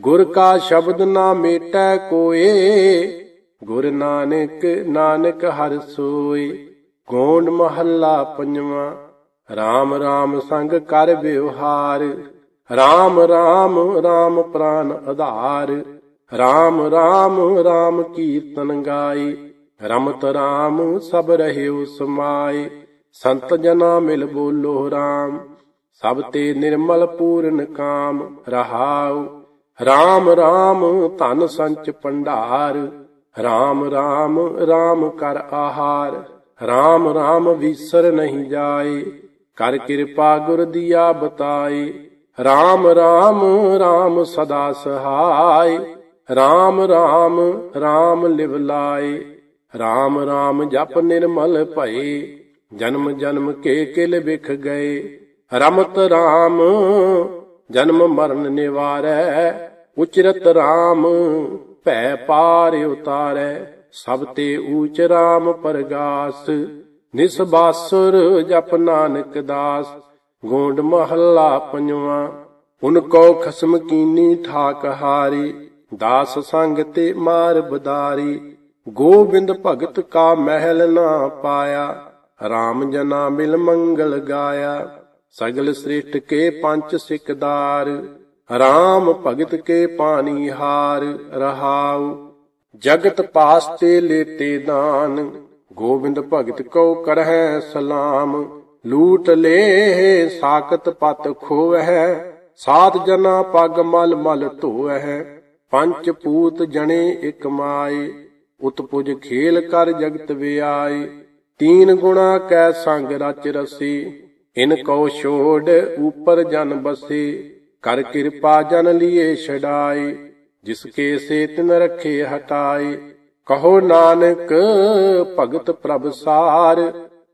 ਗੁਰ ਕਾ ਸ਼ਬਦ ਨਾ ਮੇਟੈ ਕੋਏ, ਗੁਰ ਨਾਨਕ ਨਾਨਕ ਹਰ ਸੋਏ। ਗੋਂਡ ਮਹੱਲਾ ਪੰਜਵਾਂ RAM RAM ਸੰਗ ਕਰ ਵਿਵਹਾਰ। RAM RAM RAM ਪ੍ਰਾਨ ਆਧਾਰ। RAM RAM RAM ਕੀਰਤਨ ਗਾਏ। ਰਮਤ RAM ਸਭ ਰਹਿਓ ਸਮਾਏ। ਸੰਤ ਜਨਾ ਮਿਲ ਬੋਲੋ RAM ਸਭ ਤੇ ਨਿਰਮਲ ਪੂਰਨ ਕਾਮ ਰਹਾਉ। RAM RAM ਧਨ ਸੰਚ ਭੰਡਾਰ RAM RAM RAM ਕਰ ਆਹਾਰ RAM RAM ਵਿਸਰ ਨਹੀਂ ਜਾਏ, ਕਰ ਕਿਰਪਾ ਗੁਰ ਦੀਆ ਬਤਾਏ RAM RAM RAM ਸਦਾ ਸਹਾਈ RAM RAM RAM ਲਿਵ ਲਾਏ RAM RAM ਜਪ ਨਿਰਮਲ ਭਏ, ਜਨਮ ਜਨਮ ਕੇ ਕਿਲ ਵਿਖ ਗਏ, ਰਮਤ RAM ਜਨਮ ਮਰਨ ਨਿਵਾਰੈ, ਉਚਰਤ RAM ਭੈ ਪਾਰ ਉਤਾਰੈ, ਸਭ ਤੇ ਊਚ RAM ਪਰਗਾਸ ਨਿਸਬਾਸੁਰ ਜਪ ਨਾਨਕ ਦਾਸ, ਗੋਂਡ ਮਹੱਲਾ ਪੰਜਵਾਂ, ਉਨ ਕੋ ਖਸਮ ਕੀਨੀ ਠਾਕ ਹਾਰੀ, ਦਾਸ ਸੰਗ ਤੇ ਮਾਰ ਬਦਾਰੀ, ਗੋਬਿੰਦ ਭਗਤ ਕਾ ਮਹਿਲ ਨਾ ਪਾਇਆ RAM ਜਨਾ ਮਿਲ ਮੰਗਲ ਗਾਇਆ। ਸਗਲ ਸ੍ਰਿਸ਼ਟ ਕੇ ਪੰਚ ਸਿਕਦਾਰ RAM ਭਗਤ ਕੇ ਪਾਣੀ ਹਾਰ ਰਹਾਉ। ਜਗਤ ਪਾਸ ਤੇ ਲੇਤੇ ਦਾਨ, ਗੋਬਿੰਦ ਭਗਤ ਕੋ ਕਰਹਿ ਸਲਾਮ। ਲੂਟ ਲੇ ਸਾਕਤ ਪਤ ਖੋਵਹਿ, ਸਾਤ ਜਨਾ ਪਗ ਮਲ ਮਲ ਧੋਵਹਿ। ਪੰਚ ਪੂਤ ਜਣੇ ਇਕ ਮਾਏ, ਉਤਪੁਜ ਖੇਲ ਕਰ ਜਗਤ ਵਿਆਏ। ਤੀਨ ਗੁਣਾ ਕੈ ਸੰਗ ਰਚ ਰਸੀ ਇਨ ਕੋ ਛੋੜ ਉਪਰ ਜਨ ਬਸੇ, ਕਰ ਕਿਰਪਾ ਜਨ ਲੀਏ ਛਡਾਏ, ਜਿਸ ਕੇ ਸੇ ਤਿਨ ਰਖੇ ਹਟਾਏ। ਕਹੋ ਨਾਨਕ, ਭਗਤ ਪ੍ਰਭ ਸਾਰ,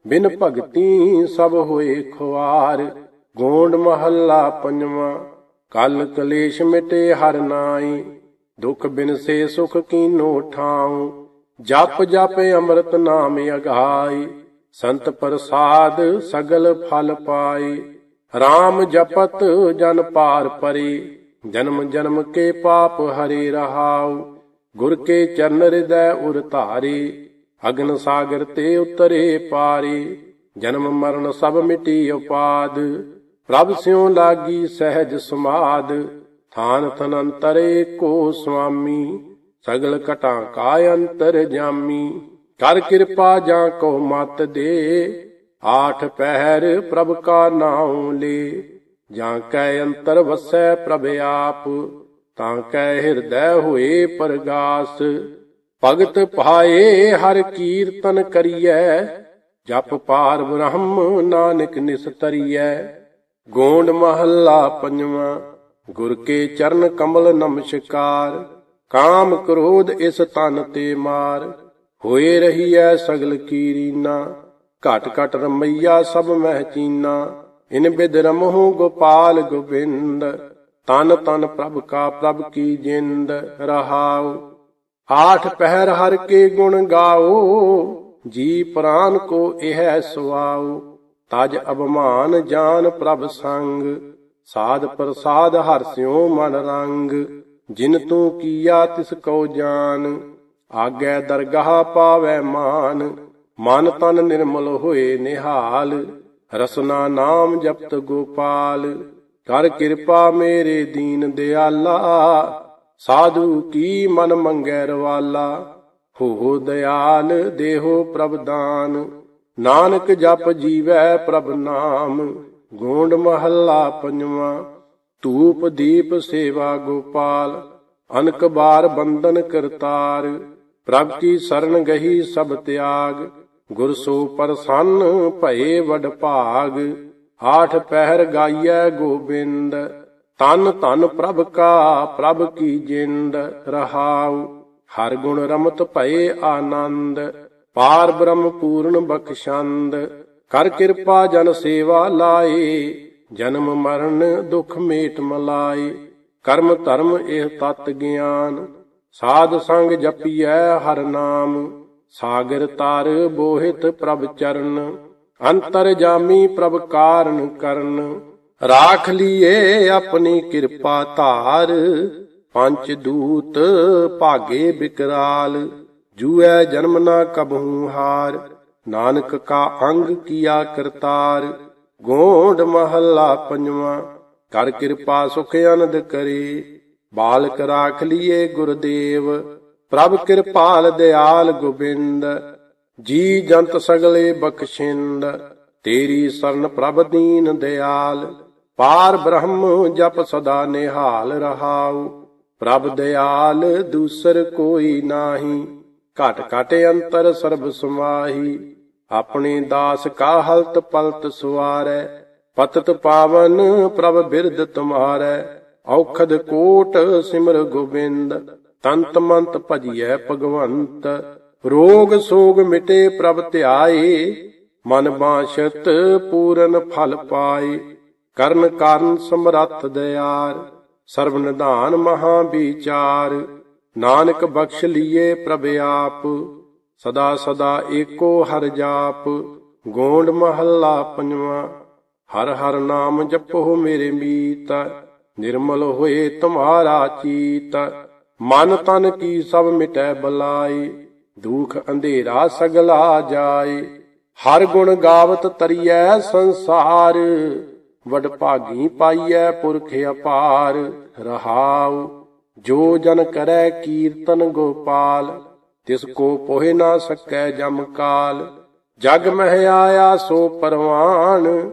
ਬਿਨ ਭਗਤੀ ਸਭ ਹੋਏ ਖੁਆਰ। ਗੋਂਡ ਮਹੱਲਾ ਪੰਜਵਾਂ, ਕਲ ਕਲੇਸ਼ ਮਿਟੇ ਹਰ ਨਾਈ ਦੁਖ ਬਿਨ ਸੇ ਸੁਖ ਕੀਨੋ ਠਾਉ, ਜਪ ਜਪ ਅੰਮ੍ਰਿਤ ਨਾਮ ਅਗਾਈ ਸੰਤ ਪ੍ਰਸਾਦ ਸਗਲ ਫਲ ਪਾਏ RAM ਜਪਤ ਜਨ ਪਾਰ ਪਰੇ, ਜਨਮ ਜਨਮ ਕੇ ਪਾਪ ਹਰੇ ਰਹਾਉ, ਗੁਰ ਕੇ ਚਰਨ ਹਿਰਦੈ ਉਰ ਧਾਰੀ, ਅਗਨ ਸਾਗਰ ਤੇ ਉਤਰੇ ਪਾਰੇ, ਜਨਮ ਮਰਨ ਸਭ ਮਿਟੀ ਉਪਾਦ, ਪ੍ਰਭ ਸਿਉ ਲਾਗੀ ਸਹਿਜ ਸਮਾਦ, ਥਾਨ ਥਨ ਤਨੰਤਰੇ ਕੋ ਸੁਆਮੀ, ਸਗਲ ਘਟਾਂ ਕਾ ਅੰਤਰ ਜਾਮੀ। ਕਰ ਕਿਰਪਾ ਜਾਂ ਕੋ ਮਤ ਦੇ। ਆਠ ਪਹਿਰ ਪ੍ਰਭ ਕਾ ਨਾਉ ਲੇ। ਜਾਂ ਕੈ ਅੰਤਰ ਵਸੈ ਪ੍ਰਭ ਆਪ। ਤਾਂ ਕੈ ਹਿਰਦੈ ਹੋਏ ਪਰਗਾਸ। ਭਗਤ ਭਾਏ ਹਰ ਕੀਰਤਨ ਕਰੀਐ। ਜਪ ਪਾਰ ਬ੍ਰਹਮ ਨਾਨਕ ਨਿਸਤਰੀਐ ਗੋਂਡ ਮਹੱਲਾ ਪੰਜਵਾਂ। ਗੁਰ ਕੇ ਚਰਨ ਕਮਲ ਨਮਸਕਾਰ। ਕਾਮ ਕ੍ਰੋਧ ਇਸ ਤਨ ਤੇ ਮਾਰ। ਹੋਏ ਰਹੀ ਰਹੀਐ ਸਗਲ ਕੀਰੀਨਾ, ਘਟ ਘਟ ਰਮਈਆ ਸਭ ਮਹਿ ਚੀਨਾ। ਇਨ ਬਿਦ ਰਮਹੁ ਗੋਪਾਲ ਗੋਬਿੰਦ, ਤਨ ਤਨ ਪ੍ਰਭ ਕਾ ਪ੍ਰਭ ਕੀ ਜਿੰਦ ਰਹਾਉ। ਆਠ ਪਹਿਰ ਹਰ ਕੇ ਗੁਣ ਗਾਓ ਜੀ ਪ੍ਰਾਨ ਕੋ ਇਹ ਸੁਆਉ। ਤਜ ਅਭਮਾਨ ਜਾਨ ਪ੍ਰਭ ਸੰਗ, ਸਾਧ ਪ੍ਰਸਾਦ ਹਰਸਿਓ ਮਨ ਰੰਗ। ਜਿਨ ਤੂੰ ਕੀਆ ਤਿਸ ਕੋ ਜਾਨ ਆਗੈ ਦਰਗਾਹ ਪਾਵੈ ਮਾਨ, ਮਨ ਤਨ ਨਿਰਮਲ ਹੋਏ ਨਿਹਾਲ, ਰਸਨਾ ਨਾਮ ਜਪਤ ਗੋਪਾਲ, ਕਰ ਕਿਰਪਾ ਮੇਰੇ ਦੀਨ ਦਿਆਲਾ, ਸਾਧੂ ਕੀ ਮਨ ਮੰਗੈ ਰਵਾਲਾ ਹੋ ਦਿਆਲ ਦੇਹੋ ਪ੍ਰਭ ਦਾਨ, ਨਾਨਕ ਜਪ ਜੀਵੈ ਪ੍ਰਭ ਨਾਮ, ਗੋਂਡ ਮਹੱਲਾ ਪੰਜਵਾਂ, ਧੂਪ ਦੀਪ ਸੇਵਾ ਗੋਪਾਲ, ਅਨਕ ਬਾਰ ਬੰਦਨ ਕਰਤਾਰ ਪ੍ਰਭ ਕੀ ਸਰਨ ਗਹੀ ਸਭ ਤਿਆਗ, ਗੁਰ ਸੋ ਪਰਸੰਨ ਭਏ ਵਡ ਭਾਗ, ਆਠ ਪਹਿਰ ਗਾਈਐ ਗੋਬਿੰਦ, ਤਨ ਤਨ ਪ੍ਰਭ ਕਾ ਪ੍ਰਭ ਕੀ ਜਿੰਦ ਰਹਾਉ, ਹਰ ਗੁਣ ਰਮਤ ਭਏ ਆਨੰਦ, ਪਾਰ ਬ੍ਰਹਮ ਪੂਰਨ ਬਖਸ਼ੰਦ, ਕਰ ਕਿਰਪਾ ਜਨ ਸੇਵਾ ਲਾਏ, ਜਨਮ ਮਰਨ ਦੁਖ ਮੇਟ ਮਲਾਏ, ਕਰਮ ਧਰਮ ਇਹ ਤਤ ਗਿਆਨ ਸਾਧ ਸੰਗ ਜਪੀਐ ਹਰ ਨਾਮ, ਸਾਗਰ ਤਰ ਬੋਹਿਤ ਪ੍ਰਭ ਚਰਨ, ਅੰਤਰ ਜਾਮੀ ਪ੍ਰਭ ਕਾਰਨ ਕਰਨ। ਰਾਖ ਲੀਏ ਆਪਣੀ ਕਿਰਪਾ ਧਾਰ ਪੰਚ ਦੂਤ ਭਾਗੇ ਬਿਕਰਾਲ, ਜੂਐ ਜਨਮ ਨਾ ਕਬਹੂ ਹਾਰ। ਨਾਨਕ ਕਾ ਅੰਗ ਕੀਆ ਕਰਤਾਰ, ਗੋਂਡ ਮਹੱਲਾ ਪੰਜਵਾਂ। ਕਰ ਕਿਰਪਾ ਸੁਖ ਅਨੰਦ ਕਰੇ। ਬਾਲਕ ਰਾਖ ਲੀਏ ਗੁਰਦੇਵ, ਪ੍ਰਭ ਕਿਰਪਾਲ ਦਿਆਲ ਗੋਬਿੰਦ, ਜੀ ਜੰਤ ਸਗਲੇ ਬਖਸ਼ਿੰਦ, ਤੇਰੀ ਸਰਨ ਪ੍ਰਭ ਦੀਨ ਦਿਆਲ, ਪਾਰ ਬ੍ਰਹਮ ਜਪ ਸਦਾ ਨਿਹਾਲ ਰਹਾਉ, ਪ੍ਰਭ ਦਿਆਲ ਦੂਸਰ ਕੋਈ ਨਾਹੀ, ਘਟ ਘਟ ਅੰਤਰ ਸਰਬ ਸਮਾਹੀ, ਆਪਣੇ ਦਾਸ ਕਾ ਹਲਤ ਪਲਤ ਸੁਆਰੈ, ਪਤਤ ਪਾਵਨ ਪ੍ਰਭ ਬਿਰਦ ਤੁਮਾਰੈ ਔਖਦ ਕੋਟ ਸਿਮਰ ਗੋਬਿੰਦ, ਤੰਤ ਮੰਤ ਭਜੀਐ ਭਗਵੰਤ, ਰੋਗ ਸੋਗ ਮਿਟੇ ਪ੍ਰਭ ਧਿਆਏ, ਮਨ ਬਾਸ਼ਤ ਪੂਰਨ ਫਲ ਪਾਏ, ਕਰਨ ਕਾਰਨ ਸਮਰੱਥ ਦਿਆਰ ਸਰਬ ਨਿਧਾਨ ਮਹਾ ਵਿਚਾਰ, ਨਾਨਕ ਬਖਸ਼ ਲੀਏ ਪ੍ਰਭ ਆਪ, ਸਦਾ ਸਦਾ ਏਕੋ ਹਰ ਜਾਪ, ਗੋਂਡ ਮਹੱਲਾ ਪੰਜਵਾਂ, ਹਰ ਹਰ ਨਾਮ ਜਪੋ ਮੇਰੇ ਮੀਤ ਨਿਰਮਲ ਹੋਏ ਤੁਮਾਰਾ ਚੀਤ। ਮਨ ਤਨ ਕੀ ਸਭ ਮਿਟੈ ਬਲਾਈ ਦੁਖ ਅੰਧੇਰਾ ਸਗਲਾ ਜਾਏ। ਹਰ ਗੁਣ ਗਾਵਤ ਤਰੀਐ ਸੰਸਾਰ, ਵਡ ਭਾਗੀ ਪਾਈਐ ਪੁਰਖ ਅਪਾਰ। ਰਹਾਉ, ਜੋ ਜਨ ਕਰੈ ਕੀਰਤਨ ਗੋਪਾਲ, ਤਿਸ ਕੋ ਪੋਹਿ ਨਾ ਸਕੈ ਜਮ ਕਾਲ। ਜਗ ਮਹਿ ਆਇਆ ਸੋ ਪਰਵਾਨ,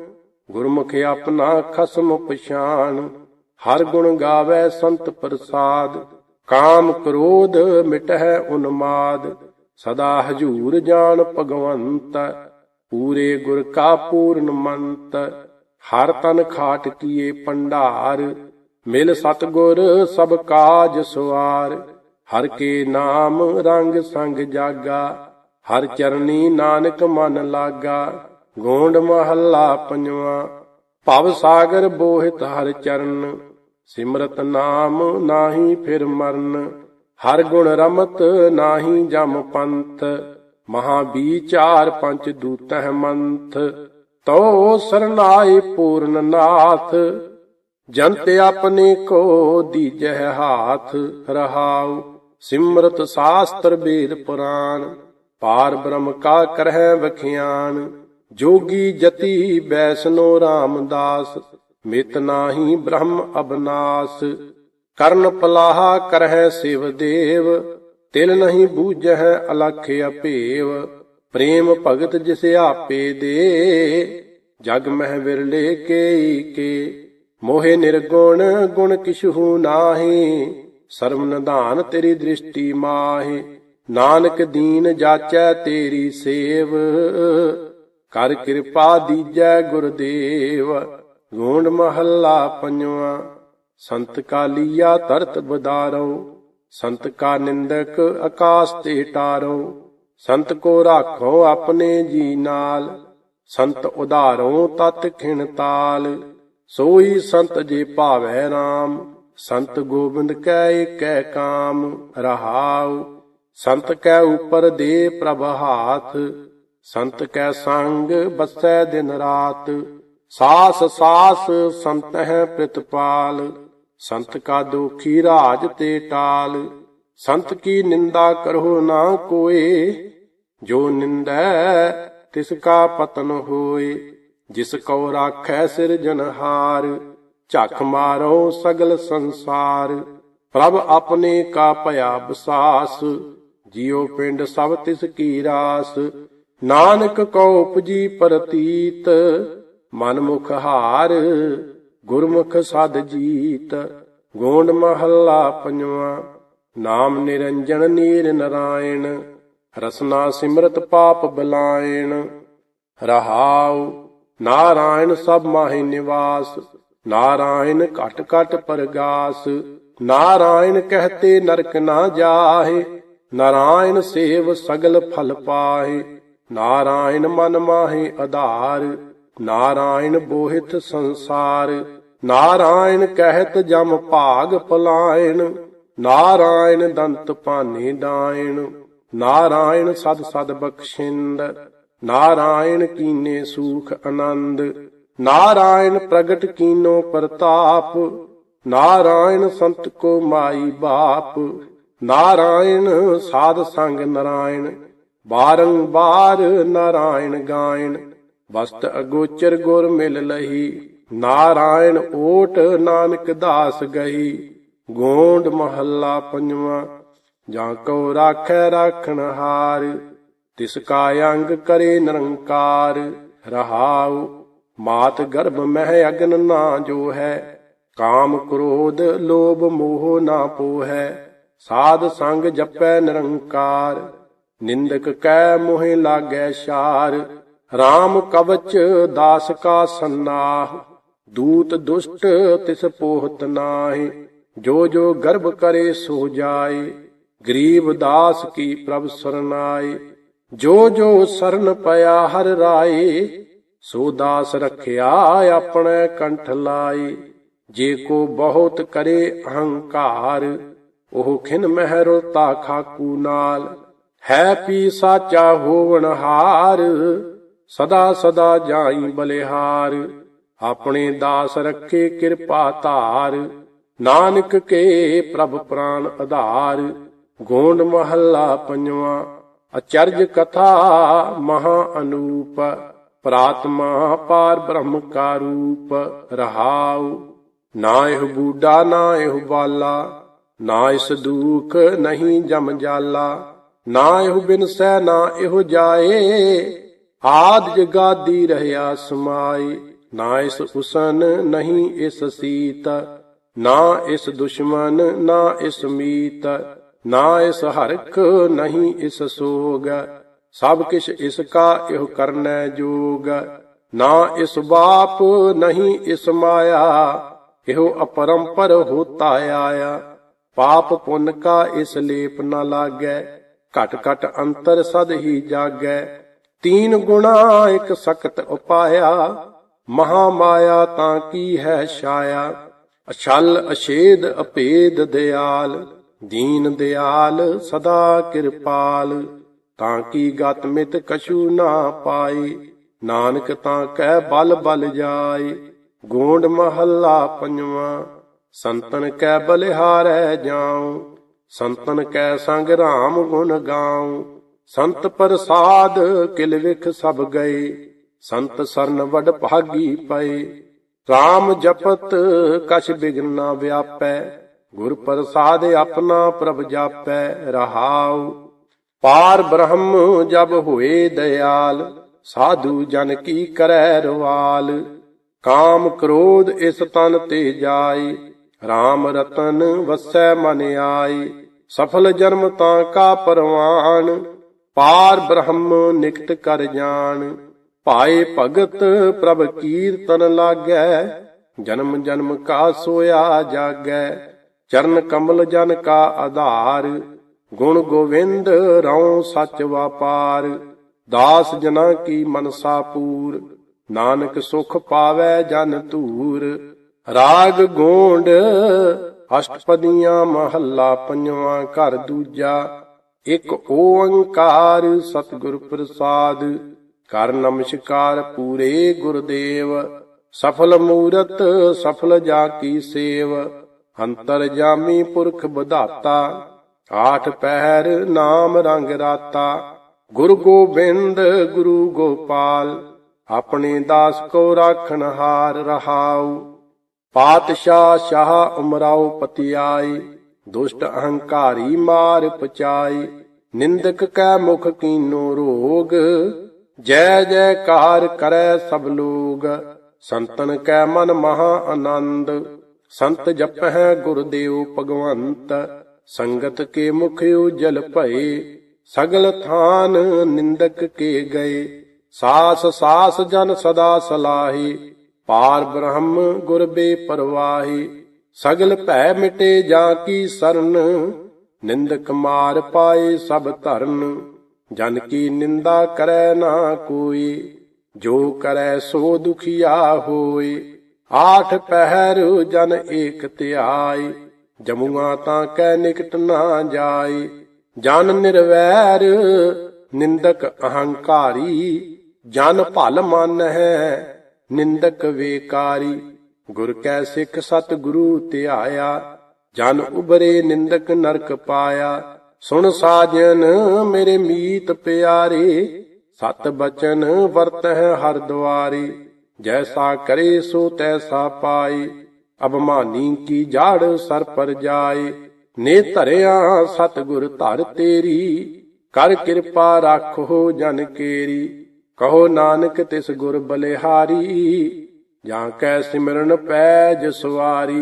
ਗੁਰਮੁਖ ਆਪਣਾ ਖਸਮ ਪਛਾਨ। ਹਰ ਗੁਣ ਗਾਵੇ ਸੰਤ ਪ੍ਰਸਾਦ, ਕਾਮ ਕ੍ਰੋਧ ਮਿਟਹਿ ਉਨਮਾਦ, ਸਦਾ ਹਜੂਰ ਜਾਣ ਭਗਵੰਤ, ਪੂਰੇ ਗੁਰ ਕਾ ਪੂਰਨ ਮੰਤ, ਹਰ ਤਨ ਖਾਟ ਕੀਏ ਭੰਡਾਰ, ਮਿਲ ਸਤਗੁਰ ਸਭ ਕਾਜ ਸਵਾਰ, ਹਰ ਕੇ ਨਾਮ ਰੰਗ ਸੰਗ ਜਾਗਾ, ਹਰ ਚਰਨੀ ਨਾਨਕ ਮਨ ਲਾਗਾ, ਗੋਂਡ ਮਹੱਲਾ ਪੰਜਵਾਂ, ਭਵ ਸਾਗਰ ਬੋਹਿਤ ਹਰ ਚਰਨ ਸਿਮਰਤ ਨਾਮ ਨਾਹੀ ਫਿਰ ਮਰਨ, ਹਰ ਗੁਣ ਰਮਤ ਨਾਹੀ ਜਮ ਪੰਥ, ਮਹਾ ਵਿਚਾਰ ਪੰਚ ਦੂਤਹਿ ਮੰਥ ਤੋ ਸਰਨਾਏ ਪੂਰਨ ਨਾਥ, ਜੰਤ ਆਪਣੇ ਕੋ ਦੀਜਹਿ ਹਾਥ ਰਹਾਉ, ਸਿਮਰਤ ਸਾਸਤਰ ਵੇਦ ਪੁਰਾਨ ਪਾਰ ਬ੍ਰਹਮ ਕਾ ਕਰਹਿ ਵਖਿਆਨ, ਜੋਗੀ ਜਤੀ ਬੈਸਨੋ ਰਾਮਦਾਸ ਮਿਤ ਨਾਹੀ ਬ੍ਰਹਮ ਅਬਨਾਸ, ਕਰਨ ਪਲਾਹਾ ਕਰਹਿ ਸਿਵ ਦੇਵ, ਤਿਲ ਨਹੀਂ ਬੂਝਹਿ ਅਲਖ ਅਪੇਵ, ਪ੍ਰੇਮ ਭਗਤ ਜਿਸ ਆਪੇ ਦੇ, ਜਗ ਮਹਿ ਵਿਰਲੇ ਕੇ ਕੇ, ਮੋਹਿ ਨਿਰਗੁਣ ਗੁਣ ਕਿਛੂ ਨਾਹੀ ਸਰਬ ਨਿਧਾਨ ਤੇਰੀ ਦ੍ਰਿਸ਼ਟੀ ਮਾਹੀ, ਨਾਨਕ ਦੀਨ ਜਾਚੈ ਤੇਰੀ ਸੇਵ, ਕਰ ਕਿਰਪਾ ਦੀਜੈ ਗੁਰਦੇਵ। ਗੋਂਡ ਮਹੱਲਾ ਪੰਜਵਾਂ। ਸੰਤ ਕਾ ਲੀਆ ਤਰਤ ਬਦਾਰੋ, ਸੰਤ ਕਾ ਨਿੰਦਕ ਆਕਾਸ ਤੇ ਟਾਰੋ, ਸੰਤ ਕੋ ਰਾਖੋ ਆਪਣੇ ਜੀ ਨਾਲ, ਸੰਤ ਉਧਾਰੋ ਤਤ ਖਿਣ ਤਾਲ, ਸੋਈ ਸੰਤ ਜੇ ਭਾਵੈ RAM ਸੰਤ ਗੋਬਿੰਦ ਕੈ ਏਕੈ ਕਾਮ, ਰਹਾਉ, ਸੰਤ ਕੈ ਉਪਰ ਦੇ ਪ੍ਰਭ ਹਾਥ, ਸੰਤ ਕੈ ਸੰਗ ਬਸੈ ਦਿਨ ਰਾਤ ਸਾਸ ਸਾਸ ਸੰਤ ਹੈ ਪ੍ਰਿਤਪਾਲ, ਸੰਤ ਕਾ ਦੁਖੀ ਰਾਜ ਤੇ ਟਾਲ, ਸੰਤ ਕੀ ਨਿੰਦਾ ਕਰੋ ਨਾ ਕੋਏ, ਜੋ ਨਿੰਦੈ ਤਿਸ ਕਾ ਪਤਨ ਹੋਏ, ਜਿਸ ਕਉ ਰਾਖੈ ਸਿਰਜਨਹਾਰ ਝਖ ਮਾਰੋ ਸਗਲ ਸੰਸਾਰ, ਪ੍ਰਭ ਆਪਣੇ ਕਾ ਭਇਆ ਬਸਾਸ, ਜਿਉ ਪਿੰਡ ਸਭ ਤਿਸ ਕੀ ਰਾਸ, ਨਾਨਕ ਕਉ ਉਪਜੀ ਪ੍ਰਤੀਤ ਮਨਮੁਖ ਹਾਰ, ਗੁਰਮੁਖ ਸਦ ਜੀਤ, ਗੋਂਡ ਮਹੱਲਾ ਪੰਜਵਾਂ, ਨਾਮ ਨਿਰੰਜਨ ਨੀਰ ਨਰਾਇਣ, ਰਸਨਾ ਸਿਮਰਤ ਪਾਪ ਬਲਾਇਣ, ਰਹਾਉ ਨਾਰਾਇਣ ਸਭ ਮਾਹਿ ਨਿਵਾਸ, ਨਾਰਾਇਣ ਘਟ ਘਟ ਪਰਗਾਸ, ਨਾਰਾਇਣ ਕਹਤੇ ਨਰਕ ਨਾ ਜਾਹੇ, ਨਾਰਾਇਣ ਸੇਵ ਸਗਲ ਫਲ ਪਾਹੇ, ਨਾਰਾਇਣ ਮਨ ਮਾਹੇ ਆਧਾਰ। ਨਾਰਾਇਣ ਬੋਹਿਤ ਸੰਸਾਰ, ਨਾਰਾਇਣ ਕਹਿਤ ਜਮ ਭਾਗ ਪਲਾਇਣ, ਨਾਰਾਇਣ ਦੰਤ ਭਾਨੇ ਦਾਇਣ, ਨਾਰਾਇਣ ਸਦ ਸਦ ਬਖਸ਼ਿੰਦ, ਨਾਰਾਇਣ ਕੀਨੇ ਸੂਖ ਆਨੰਦ, ਨਾਰਾਇਣ ਪ੍ਰਗਟ ਕੀਨੋ ਪ੍ਰਤਾਪ, ਨਾਰਾਇਣ ਸੰਤ ਕੋ ਮਾਈ ਬਾਪ, ਨਾਰਾਇਣ ਸਾਧ ਸੰਗ ਨਾਰਾਇਣ, ਬਾਰੰਬਾਰ ਨਾਰਾਇਣ ਗਾਇਣ ਵਸਤ ਅਗੋਚਰ ਗੁਰ ਮਿਲ ਲਹੀ। ਨਾਰਾਇਣ ਓਟ ਨਾਨਕ ਦਾਸ ਗਹੀ। ਗੋਂਡ ਮਹੱਲਾ ਪੰਜਵਾਂ, ਜਾਂ ਕੋ ਰਾਖੈ ਰਾਖਣ ਹਾਰ। ਤਿਸ ਕਾ ਅੰਗ ਕਰੇ ਨਿਰੰਕਾਰ। ਰਹਾਉ, ਮਾਤ ਗਰਭ ਮਹਿ ਅਗਨ ਨਾ ਜੋ ਹੈ ਕਾਮ ਕ੍ਰੋਧ ਲੋਭ ਮੋਹ ਨਾ ਪੋਹੈ। ਸਾਧ ਸੰਗ ਜਪੈ ਨਿਰੰਕਾਰ। ਨਿੰਦਕ ਕੈ ਮੋਹਿ ਲਾਗੈ ਸ਼ਾਰ। RAM ਕਵਚ ਦਾਸ ਕਾ ਸੰਨਾਹ, ਦੂਤ ਦੁਸ਼ਟ ਤਿਸ ਪੋਹਤ ਨਾਹੀ, ਜੋ ਜੋ ਗਰਭ ਕਰੇ ਸੋ ਜਾਏ, ਗਰੀਬ ਦਾਸ ਕੀ ਪ੍ਰਭ ਸਰਨਾਏ, ਜੋ ਜੋ ਸਰਨ ਪਿਆ ਹਰ ਰਾਏ, ਸੋ ਦਾਸ ਰਖਿਆ ਆਪਣੇ ਕੰਠ ਲਾਏ, ਜੇ ਕੋ ਬਹੁਤ ਕਰੇ ਅਹੰਕਾਰ, ਉਹ ਖਿਨ ਮਹਿਰਤਾ ਖਾਕੂ ਨਾਲ, ਹੈ ਪੀ ਸਾਚਾ ਹੋਵਣ ਹਾਰ ਸਦਾ ਸਦਾ ਜਾਈ ਬਲਿਹਾਰ, ਆਪਣੇ ਦਾਸ ਰੱਖੇ ਕਿਰਪਾ ਧਾਰ। ਨਾਨਕ ਕੇ ਪ੍ਰਭ ਪ੍ਰਾਨ ਆਧਾਰ, ਗੋਂਡ ਮਹੱਲਾ ਪੰਜਵਾਂ, ਅਚਰਜ ਕਥਾ ਮਹਾ ਅਨੂਪ, ਪ੍ਰਾਤਮਾ ਪਾਰ ਬ੍ਰਹਮ ਕਾ ਰੂਪ, ਰਹਾਉ। ਨਾ ਇਹ ਬੂਡਾ ਨਾ ਇਹ ਬਾਲਾ, ਨਾ ਇਸ ਦੁਖ ਨਹੀਂ ਜਮ ਜਾਲਾ। ਨਾ ਇਹ ਬਿਨਸੈ ਨਾ ਇਹੋ ਜਾਏ ਆਦ ਜਗਾਦੀ ਰਹਿਆ ਸਮਾਏ ਨਾ ਇਸ ਉਸਨ ਨਹੀਂ ਇਸ ਸੀਤ, ਨਾ ਇਸ ਦੁਸ਼ਮਨ, ਨਾ ਇਸ ਮੀਤ, ਨਾ ਇਸ ਹਰਖ ਨਹੀਂ ਇਸ ਸੋਗ, ਸਭ ਕਿਛ ਇਸ ਕਾ ਇਹ ਕਰਨੈ ਜੋਗ, ਨਾ ਇਸ ਬਾਪ ਨਹੀਂ ਇਸ ਮਾਇਆ, ਇਹੋ ਅਪਰੰਪਰ ਹੋਤਾ ਆਇਆ, ਪਾਪ ਪੁੰਨ ਕਾ ਇਸ ਲੇਪ ਨਾ ਲਾਗੈ, ਘਟ ਘਟ ਅੰਤਰ ਸਦ ਹੀ ਜਾਗੈ ਤੀਨ ਗੁਣਾ ਇੱਕ ਸਖਤ ਉਪਾਇਆ ਮਹਾ ਮਾਇਆ ਤਾਂ ਕੀ ਹੈ ਛਾਇਆ? ਅਛਲ ਅਛੇਦ ਅਪੇਦ ਦਿਆਲ, ਦੀਨ ਦਿਆਲ ਸਦਾ ਕਿਰਪਾਲ। ਤਾਂ ਕੀ ਗਤ ਮਿਤ ਕਛੂ ਨਾ ਪਾਈ ਨਾਨਕ ਤਾਂ ਕਹਿ ਬਲ ਬਲ ਜਾਏ। ਗੋਂਡ ਮਹੱਲਾ ਪੰਜਵਾਂ, ਸੰਤਨ ਕੈ ਬਲਿਹਾਰੈ ਜਾਉ। ਸੰਤਨ ਕੈ ਸੰਗ ਰਾਮ ਗੁਣ ਗਾਉ। ਸੰਤ ਪ੍ਰਸਾਦ ਕਿਲ ਵਿਖ ਸਭ ਗਏ, ਸੰਤ ਸਰਨ ਵਡ ਭਾਗੀ ਪਏ। RAM ਜਪਤ ਕਛ ਬਿਗਨ ਨਾ ਵਿਆਪੈ, ਗੁਰ ਪ੍ਰਸਾਦ ਆਪਣਾ ਪ੍ਰਭ ਜਾਪੈ, ਰਹਾਉ। ਪਾਰ ਬ੍ਰਹਮ ਜਬ ਹੋਏ ਦਿਆਲ ਸਾਧੂ ਜਨ ਕੀ ਕਰੈ ਰਵਾਲ ਕਾਮ ਕ੍ਰੋਧ ਇਸ ਤਨ ਤੇ ਜਾਈ RAM ਰਤਨ ਵਸੈ ਮਨ ਆਏ। ਸਫਲ ਜਨਮ ਤਾਂ ਕਾ ਪਰਵਾਨ ਪਾਰ ਬ੍ਰਹਮ ਨਿਕਟ ਕਰ ਜਾਣ, ਭਾਏ ਭਗਤ ਪ੍ਰਭ ਕੀਰਤਨ ਲਾਗੈ, ਜਨਮ ਜਨਮ ਕਾ ਸੋਇਆ ਜਾਗੈ, ਚਰਨ ਕਮਲ ਜਨ ਕਾ ਆਧਾਰ, ਗੁਣ ਗੋਵਿੰਦ ਰਉ ਸਚ ਵਾਪਾਰ, ਦਾਸ ਜਨਾ ਕੀ ਮਨਸਾ ਪੂਰ, ਨਾਨਕ ਸੁਖ ਪਾਵੈ ਜਨ ਧੂਰ, ਰਾਗ ਗੋਂਡ ਅਸ਼ਟਪਦੀਆਂ ਮਹੱਲਾ ਪੰਜਵਾਂ ਘਰ ਦੂਜਾ ਇੱਕ ਓੰਕਾਰ ਸਤਿਗੁਰ ਪ੍ਰਸਾਦ, ਕਰ ਨਮਸਕਾਰ ਪੂਰੇ ਗੁਰਦੇਵ, ਸਫਲ ਮੂਰਤ, ਸਫਲ ਜਾ ਕੀ ਸੇਵ, ਅੰਤਰ ਜਾਮੀ ਪੁਰਖ ਬਧਾਤਾ ਆਠ ਪਹਿਰ ਨਾਮ ਰੰਗ ਰਾਤਾ, ਗੁਰੂ ਗੋਬਿੰਦ, ਗੁਰੂ ਗੋਪਾਲ, ਆਪਣੇ ਦਾਸ ਕੋ ਰਾਖਣ ਹਾਰ ਰਹਾਉ, ਪਾਤਸ਼ਾਹ ਸ਼ਾਹ ਉਮਰਾਉ ਪਤਿਆਈ ਦੁਸ਼ਟ ਅਹੰਕਾਰੀ ਮਾਰ ਪਚਾਈ ਨਿੰਦਕ ਕੈ ਮੁਖ ਕੀਨੋ ਰੋਗ। ਜੈ ਜੈਕਾਰ ਕਰੈ ਸਭ ਲੋਗ। ਸੰਤਨ ਕੈ ਮਨ ਮਹਾ ਆਨੰਦ। ਸੰਤ ਜਪਹਿ ਗੁਰਦੇਵ ਭਗਵੰਤ। ਸੰਗਤ ਕੇ ਮੁਖ ਉਜਲ ਭਏ। ਸਗਲ ਥਾਨ ਨਿੰਦਕ ਕੇ ਗਏ। ਸਾਸ ਸਾਸ ਜਨ ਸਦਾ ਸਲਾਹੀ। ਪਾਰ ਬ੍ਰਹਮ ਗੁਰ ਬੇ ਪਰਵਾਹੀ। ਸਗਲ ਭੈ ਮਿਟੇ ਜਾਂ ਕੀ ਸਰਨ? ਨਿੰਦਕ ਮਾਰ ਪਾਏ ਸਭ ਧਰਨ। ਜਨ ਕੀ ਨਿੰਦਾ ਕਰੈ ਨਾ ਕੋਈ, ਜੋ ਕਰੈ ਸੋ ਦੁਖੀਆ ਹੋਏ। ਆਠ ਪਹਿਰ ਜਨ ਏਕ ਧਿਆਈ ਜਮੂਆ ਤਾਂ ਕੈ ਨਿਕਟ ਨਾ ਜਾਏ। ਜਨ ਨਿਰਵੈਰ, ਨਿੰਦਕ ਅਹੰਕਾਰੀ, ਜਨ ਭਲ ਮਨ ਹੈ, ਨਿੰਦਕ ਵੇਕਾਰੀ। ਗੁਰ ਕੈ ਸਿੱਖ ਸਤ ਗੁਰੂ ਧਿਆਇਆ, ਜਨ ਉਬਰੇ ਨਿੰਦਕ ਨਰਕ ਪਾਇਆ। ਸੁਣ ਸਾਜਨ ਮੇਰੇ ਮੀਤ ਪਿਆਰੇ, ਸਤ ਬਚਨ ਵਰਤਹਿ ਹਰ ਦੁਆਰੇ। ਜੈਸਾ ਕਰੇ ਸੋ ਤੈਸਾ ਪਾਏ ਅਬਮਾਨੀ ਕੀ ਜਾੜ ਸਰ ਪਰ ਜਾਏ। ਨੇ ਧਰਿਆ ਸਤਗੁਰ ਧਰ ਤੇਰੀ, ਕਰ ਕਿਰਪਾ ਰੱਖੋ ਜਨ ਕੇਰੀ। ਕਹੋ ਨਾਨਕ ਤਿਸ ਗੁਰ ਬਲਿਹਾਰੀ ਜਾਂ ਕੈ ਸਿਮਰਨ ਪੈਜ ਸਵਾਰੀ